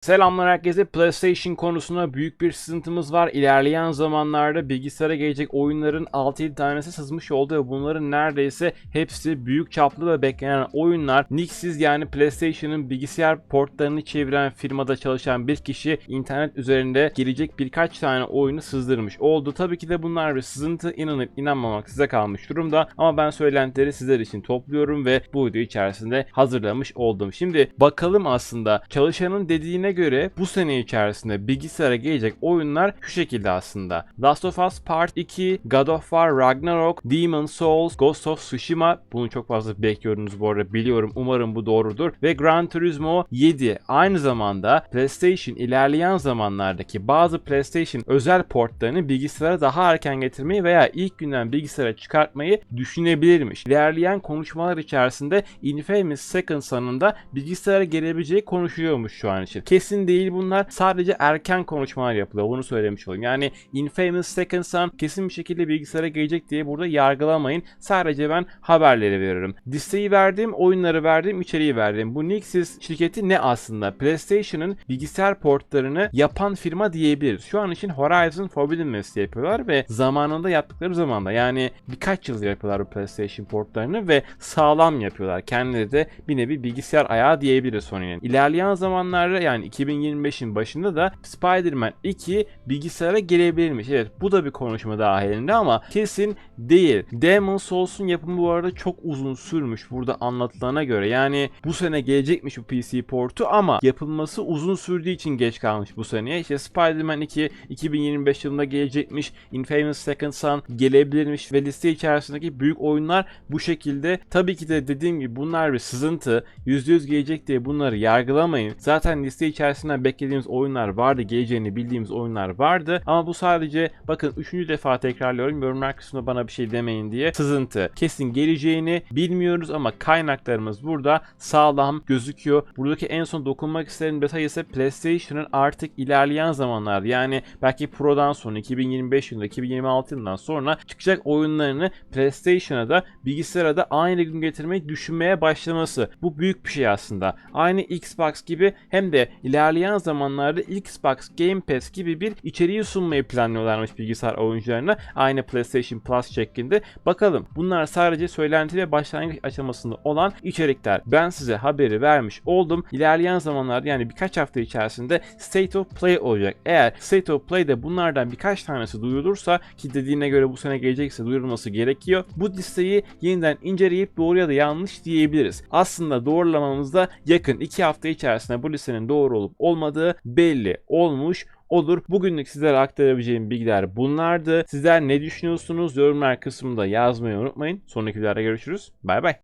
Selamlar herkese. PlayStation konusunda büyük bir sızıntımız var. İlerleyen zamanlarda bilgisayara gelecek oyunların 6-7 tanesi sızmış oldu ve bunların neredeyse hepsi büyük çaplı ve beklenen oyunlar. Nix's yani PlayStation'ın bilgisayar portlarını çeviren firmada çalışan bir kişi internet üzerinde gelecek birkaç tane oyunu sızdırmış oldu. Tabii ki de bunlar bir sızıntı. inanıp inanmamak size kalmış durumda. Ama ben söylentileri sizler için topluyorum ve bu video içerisinde hazırlamış oldum. Şimdi bakalım aslında çalışanın dediğine göre bu sene içerisinde bilgisayara gelecek oyunlar şu şekilde aslında. Last of Us Part 2, God of War Ragnarok, Demon Souls, Ghost of Tsushima bunu çok fazla bekliyorsunuz bu arada biliyorum umarım bu doğrudur ve Gran Turismo 7 aynı zamanda PlayStation ilerleyen zamanlardaki bazı PlayStation özel portlarını bilgisayara daha erken getirmeyi veya ilk günden bilgisayara çıkartmayı düşünebilirmiş. İlerleyen konuşmalar içerisinde Infamous Second Son'ında bilgisayara gelebileceği konuşuluyormuş şu an için. Kesin değil bunlar. Sadece erken konuşmalar yapılıyor. Bunu söylemiş olayım. Yani Infamous Second Son kesin bir şekilde bilgisayara gelecek diye burada yargılamayın. Sadece ben haberleri veririm. Listeyi verdim, oyunları verdim, içeriği verdim. Bu Nixis şirketi ne aslında? PlayStation'ın bilgisayar portlarını yapan firma diyebiliriz. Şu an için Horizon Forbidden West'i yapıyorlar ve zamanında yaptıkları zamanda yani birkaç yıl yapıyorlar bu PlayStation portlarını ve sağlam yapıyorlar. Kendileri de bir nevi bilgisayar ayağı diyebiliriz Sony'nin. İlerleyen zamanlarda yani 2025'in başında da Spider-Man 2 bilgisayara gelebilirmiş. Evet bu da bir konuşma dahilinde ama kesin değil. Demon Souls'un yapımı bu arada çok uzun sürmüş burada anlatılana göre. Yani bu sene gelecekmiş bu PC portu ama yapılması uzun sürdüğü için geç kalmış bu seneye. İşte Spider-Man 2 2025 yılında gelecekmiş. Infamous Second Son gelebilirmiş ve liste içerisindeki büyük oyunlar bu şekilde. Tabii ki de dediğim gibi bunlar bir sızıntı. %100 gelecek diye bunları yargılamayın. Zaten liste içerisinden beklediğimiz oyunlar vardı. Geleceğini bildiğimiz oyunlar vardı. Ama bu sadece bakın 3. defa tekrarlıyorum. Yorumlar kısmında bana bir şey demeyin diye. Sızıntı. Kesin geleceğini bilmiyoruz ama kaynaklarımız burada sağlam gözüküyor. Buradaki en son dokunmak istediğim detay ise PlayStation'ın artık ilerleyen zamanlarda yani belki Pro'dan sonra 2025 yılında 2026 yılından sonra çıkacak oyunlarını PlayStation'a da bilgisayara da aynı gün getirmeyi düşünmeye başlaması. Bu büyük bir şey aslında. Aynı Xbox gibi hem de ilerleyen zamanlarda Xbox Game Pass gibi bir içeriği sunmayı planlıyorlarmış bilgisayar oyuncularına. Aynı PlayStation Plus şeklinde. Bakalım bunlar sadece söylenti ve başlangıç aşamasında olan içerikler. Ben size haberi vermiş oldum. İlerleyen zamanlarda yani birkaç hafta içerisinde State of Play olacak. Eğer State of Play'de bunlardan birkaç tanesi duyulursa ki dediğine göre bu sene gelecekse duyurulması gerekiyor. Bu listeyi yeniden inceleyip doğru ya da yanlış diyebiliriz. Aslında doğrulamamızda yakın 2 hafta içerisinde bu listenin doğru olup olmadığı belli olmuş olur. Bugünlük sizlere aktarabileceğim bilgiler bunlardı. Sizler ne düşünüyorsunuz? Yorumlar kısmında yazmayı unutmayın. Sonraki videoda görüşürüz. Bay bay.